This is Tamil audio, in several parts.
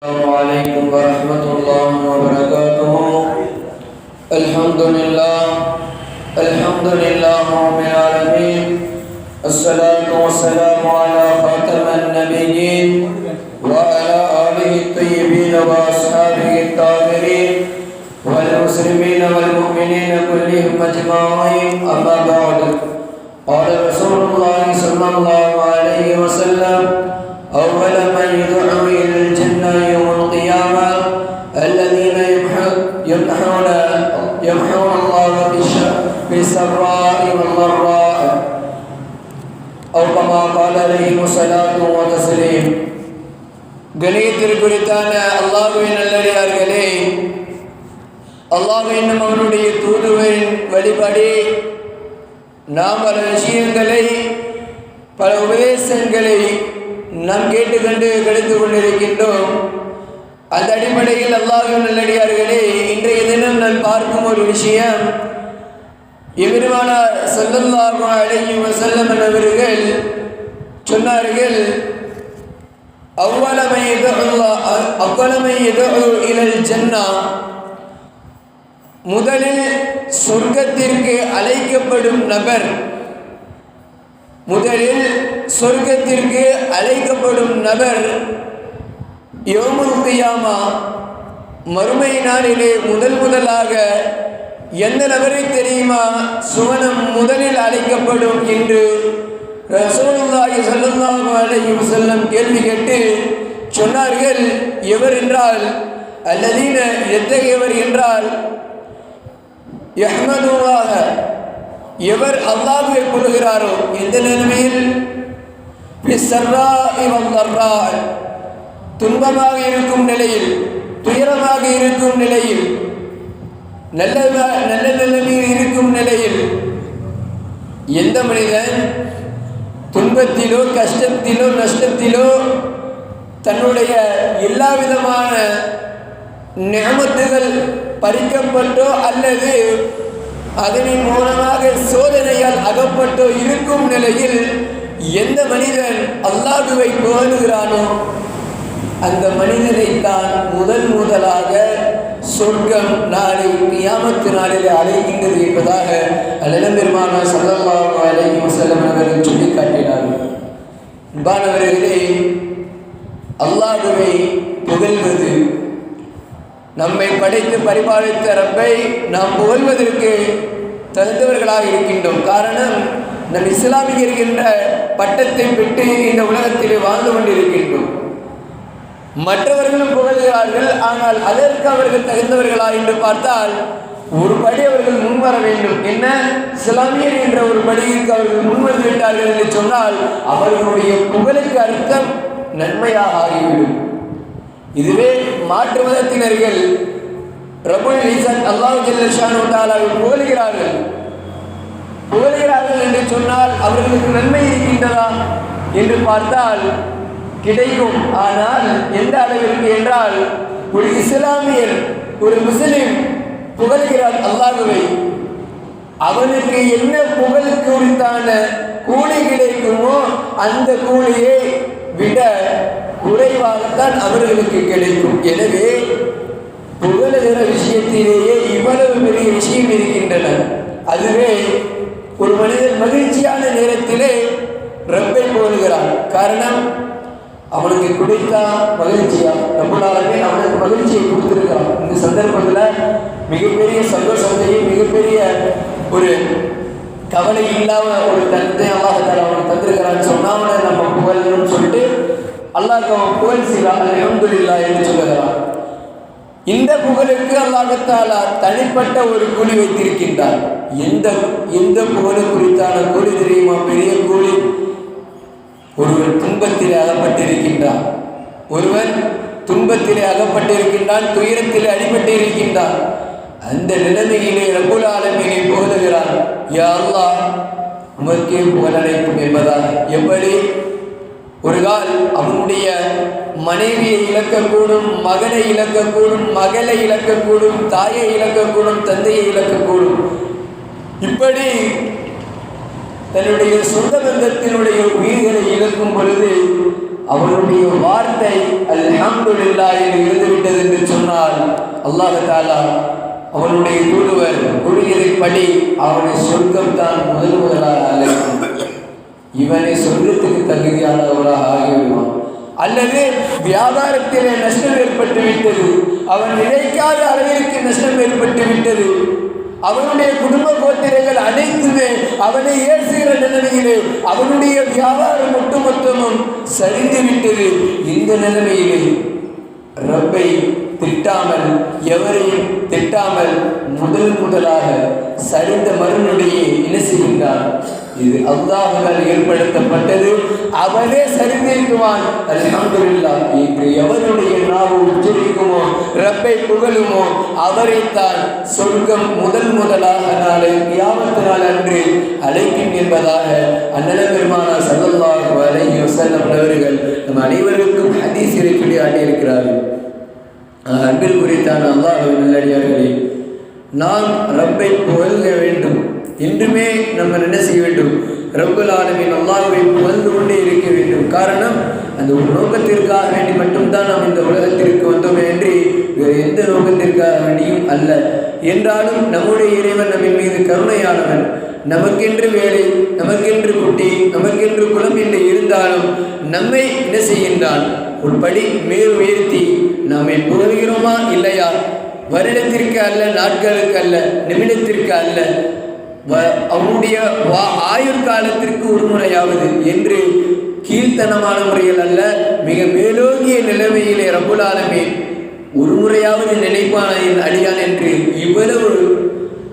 السلام عليكم ورحمة الله وبركاته. الحمد لله الحمد لله رب العالمين. الصلاة والسلام على خاتم النبيين وعلى آله الطيبين وأصحابه الطاهرين والمسلمين والمؤمنين كلهم أجمعين. أما بعد قال رسول الله صلى الله عليه وسلم أول من يدعو கணியத்திற்குறித்தான அல்லாஹுவின் நல்லடியார்களே அல்லாஹ் என்னும் அவருடைய தூதுவின் வழிபடி நாம் பல விஷயங்களை பல உபதேசங்களை நாம் கேட்டுக்கொண்டு கிடைத்து கொண்டிருக்கின்றோம். அந்த அடிப்படையில் அல்லாஹின் நல்லடியார்களே இன்றைய தினம் நான் பார்க்கும் ஒரு விஷயம். எதிர்வானார் செல்லல்லாஹு அலைஹி செல்லம் அவர்கள் சொன்னார்கள் அவ்வளமை அவ்வளமை எதோ இலல் ஜன்னா முதலில் சொர்க்கத்திற்கு அழைக்கப்படும் நபர். முதலில் சொர்க்கத்திற்கு அழைக்கப்படும் நபர் யோமுல் கியாமா. மறுமை நாளிலே முதல் முதலாக எந்த நபரை தெரியுமா? சுவனம் முதலில் அழைக்கப்படும் என்று ரசூலுல்லாஹி ஸல்லல்லாஹு அலைஹி வஸல்லம் கேள்வி கேட்டு சொன்னார்கள் எவர் என்றால்? அல்லதீன எத்தகையவர் என்றால்? யஹ்மதுல்லாஹ. எவர் அல்லாஹ்வை கூறுகிறாரோ எந்த நிலைமையில்? துன்பமாக இருக்கும் நிலையில். துயரமாக இருக்கும் நிலையில். நல்ல நல்ல நிலைமையில் இருக்கும் நிலையில். எந்த மனிதன்? துன்பத்திலோ கஷ்டத்திலோ நஷ்டத்திலோ தன்னுடைய எல்லா விதமான நியமத்துகள் பறிக்கப்பட்டோ அல்லது அதனின் மூலமாக சோதனையால் அகப்பட்டோ இருக்கும் நிலையில் எந்த மனிதன் அல்லாஹுவை புகழுகிறானோ அந்த மனிதனை தான் முதல் முதலாக சொர்க்கம் நாளை கியாமத்து நாளில் அழைக்கின்றது என்பதாக அலிடம் பெருமானா சல்லல்லாஹு அலைஹி வஸல்லம் அவர்கள் சொல்லி காட்டினார்கள் அன்பானவர்களே அல்லாஹுவை புகழ்வது நம்மை படைத்து பரிபாலித்த ரப்பை நாம் புகழ்வதற்கு தகுந்தவர்களாக இருக்கின்றோம். காரணம் நம் இஸ்லாமியர் இருக்கின்ற பட்டத்தை பெற்று இந்த உலகத்திலே வாழ்ந்து கொண்டிருக்கின்றோம். மற்றவர்களும் புகழ்கிறார்கள். ஆனால் அதற்கு அவர்கள் தகுந்தவர்களா என்று பார்த்தால் ஒரு படி அவர்கள் முன்வர வேண்டும். என்ன? சிலாமியர் என்ற ஒரு படிக்கு அவர்கள் முன்வந்து விட்டார்கள் என்று சொன்னால் அவர்களுடைய புகழுக்கு அர்த்தம் நன்மையாக ஆகிவிடும். இதுவே மாற்று மதத்தினர்கள் ரபுல் ஈசன் அல்லாஹ் ஜல்லஷானு தாலாவை புகழ்கிறார்கள். புகழ்கிறார்கள் என்று சொன்னால் அவர்களுக்கு நன்மை இருக்கின்றதா? என்று பார்த்தால் கிடைக்கும். ஆனால் எந்த அளவிற்கு என்றால் ஒரு இஸ்லாமியர் ஒரு முஸ்லிம் புகழ்கிறார் அல்லாஹுவை அவனுக்கு என்ன புகழ் குறித்தான கூலி கிடைக்குமோ அந்த கூலியை விட குறைவாகத்தான் அவர்களுக்கு கிடைக்கும். எனவே புகழுகிற விஷயத்திலேயே இவ்வளவு பெரிய விஷயம் இருக்கின்றன. அதுவே ஒரு மனிதன் மகிழ்ச்சியான நேரத்திலே ரப்பை போடுகிறான். காரணம் அவனுக்கு கிடைத்தா மகிழ்ச்சியா? நம்மளாலுமே அவனுக்கு மகிழ்ச்சியை கொடுத்துருக்கான் இந்த சந்தர்ப்பத்தில் மிகப்பெரிய சந்தோஷத்தையும் மிகப்பெரிய ஒரு கவலை இல்லாம ஒரு தந்தை அல்லாஹால அவனுக்கு தந்திருக்கிறான்னு சொன்னா அவனை நம்ம புகழணும்னு சொல்லிட்டு அல்லாஹ் அவன் புகழ் செய்கிறான். அலமதுல்லா என்று சொல்லுகிறான். இந்த புகழுக்கு அல்லாஹத்தாலா தனிப்பட்ட ஒரு கூலி வைத்திருக்கின்றார். எந்த எந்த புகழு குறித்தான கூலி தெரியுமா? பெரிய கூலி. ஒருவருக்கு துன்பத்திலே அகப்பட்டிருக்கின்றான். ஒருவன் துன்பத்திலே அகப்பட்டிருக்கின்றான் துயரத்திலே அடிபட்டு இருக்கின்றான் அந்த நிலைமையிலே ரகுல் ஆலமீனை போதுகிறான். யா உமக்கே புகழடைக்கும் என்பதால் எப்படி? ஒரு கால் அவனுடைய மனைவியை இழக்கக்கூடும் மகனை இழக்கக்கூடும் மகளை இழக்கக்கூடும் தாயை இழக்கக்கூடும் தந்தையை இழக்கக்கூடும். இப்படி தன்னுடைய சொந்த பந்தத்தினுடைய உயிர்களை இழக்கும் பொழுது அவனுடைய வார்த்தை அல்ஹம்துலில்லாஹ் என்று இருந்துவிட்டது என்று சொன்னால் அல்லாஹ் தாலா அவனுடைய தூதுவர் கூறியதைப்படி அவனை சொர்க்கம் தான் முதல் முதலாக அழைக்கும். இவனை சொர்க்கத்துக்கு தகுதியானவராக ஆகிவிடுவான். அல்லது வியாபாரத்திலே நஷ்டம் ஏற்பட்டு விட்டது அவன் நினைக்காத அளவிற்கு நஷ்டம் ஏற்பட்டு விட்டது அவனுடைய குடும்ப கோத்திரங்கள் அனைத்துமே அவனை ஏசுகிற நிலைமையிலே அவனுடைய வியாபாரம் ஒட்டுமொத்தமும் சரிந்து விட்டது. இந்த நிலைமையிலே ரப்பை திட்டாமல் எவரையும் திட்டாமல் முதல் முதலாக சரிந்த மருனுடைய என்ன இது அல்லாஹால் ஏற்படுத்தப்பட்டது. அவனே சரிந்திருக்குவான் இன்று எவருடைய நாவும் உச்சரிக்குமோ ரப்பை புகழுமோ அவரைத்தான் சொர்க்கம் முதல் முதலாக நாளை கியாமத்து நாள் அன்று அழைக்கும் என்பதாக அண்ணல பெருமானா சல்லல்லாஹு அலைஹி வஸல்லம் அவர்கள் நம் அனைவருக்கும் ஹதீஸிலே சொல்லி ஆட்டியிருக்கிறார்கள் அன்பில் குறித்தான் அல்லாஹ் நல்லடியார்களே நான் ரப்பை புகழ வேண்டும். என்றுமே நம்ம என்ன செய்ய வேண்டும். ரப்புல் ஆலமின் அல்லாஹ்வை புகழ்ந்து கொண்டே இருக்க வேண்டும். காரணம் அந்த ஒரு நோக்கத்திற்காக வேண்டி மட்டும்தான் நாம் இந்த உலகத்திற்கு வந்தோமே என்று வேறு எந்த நோக்கத்திற்காக வேண்டியும் அல்ல. என்றாலும் நம்முடைய இறைவன் நம்மின் மீது கருணையானவன். நமக்கென்று வேலை நமக்கென்று குட்டி நமக்கென்று குலம் என்று இருந்தாலும் நம்மை என்ன செய்கின்றான். ஒரு படி மேல் உயர்த்தி நம்மை புகழ்கிறோமா இல்லையா? வருடத்திற்கு அல்ல நாட்களுக்கு அல்ல நிமிடத்திற்கு அல்ல. வ- அவனுடைய வா ஆயுட்காலத்திற்கு ஒரு முறையாவது என்று கீழ்த்தனமான முறையில் அல்ல மிக மேலோங்கிய நிலைமையிலே ரபுலாலமே ஒரு முறையாவது நினைப்பான என் அடியான் என்று இவ்வளவு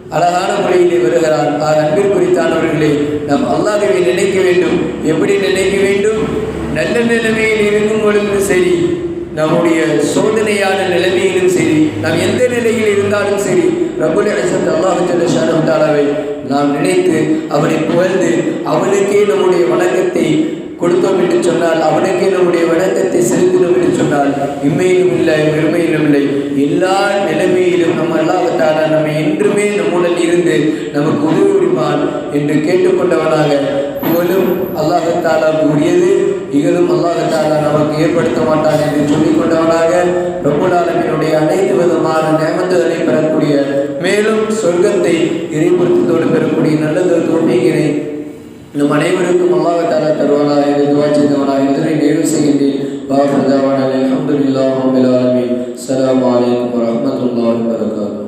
அழகான முறையிலே வருகிறார். ஆக அன்பிற்குறித்தானவர்களே நாம் அல்லாதவை நினைக்க வேண்டும். எப்படி நினைக்க வேண்டும்? நல்ல நிலைமையில் இருக்கும் பொழுதும் சரி நம்முடைய சோதனையான நிலைமையிலும் சரி நாம் எந்த நிலையில் இருந்தாலும் சரி ரபுல் அலிசத் அல்லாஹு ஜல்லஷானு தாலாவை நாம் நினைத்து அவனை புகழ்ந்து அவனுக்கே நம்முடைய வணக்கத்தை கொடுத்தோம் என்று சொன்னால் அவனுக்கே நம்முடைய வணக்கத்தை செலுத்தினோம் என்று சொன்னால் இம்மையிலும் இல்லை பெருமையிலும் இல்லை. எல்லா நிலைமையிலும் நம்ம அல்லாஹால நம்மை என்றுமே நம்முடன் இருந்து நமக்கு உதவி புரிவான் என்று கேட்டுக்கொண்டவனாக புகழும் அல்லாஹத்தாலா கூறியது இகழும் அல்லாஹத்தாலா நமக்கு ஏற்படுத்த மாட்டான் என்று சொல்லிக் கொண்டவனாக என்னுடைய அனைத்து விதமான நேமத்துகளை பெறக்கூடிய மேலும் சொர்க்கத்தை இறைபுறத்தோடு பெறக்கூடிய நல்லதொரு தோல்விகளை நம் அனைவருக்கும் அல்லாஹத்தாலா தருவானா என்று துவா செய்தவனா இதனை நிறைவு செய்கின்றேன். பாபு அலமதுல்லாஹ் அஸ்ஸலாமு அலைக்கும் வரஹ்மத்துல்லாஹி வபரகாத்துஹு.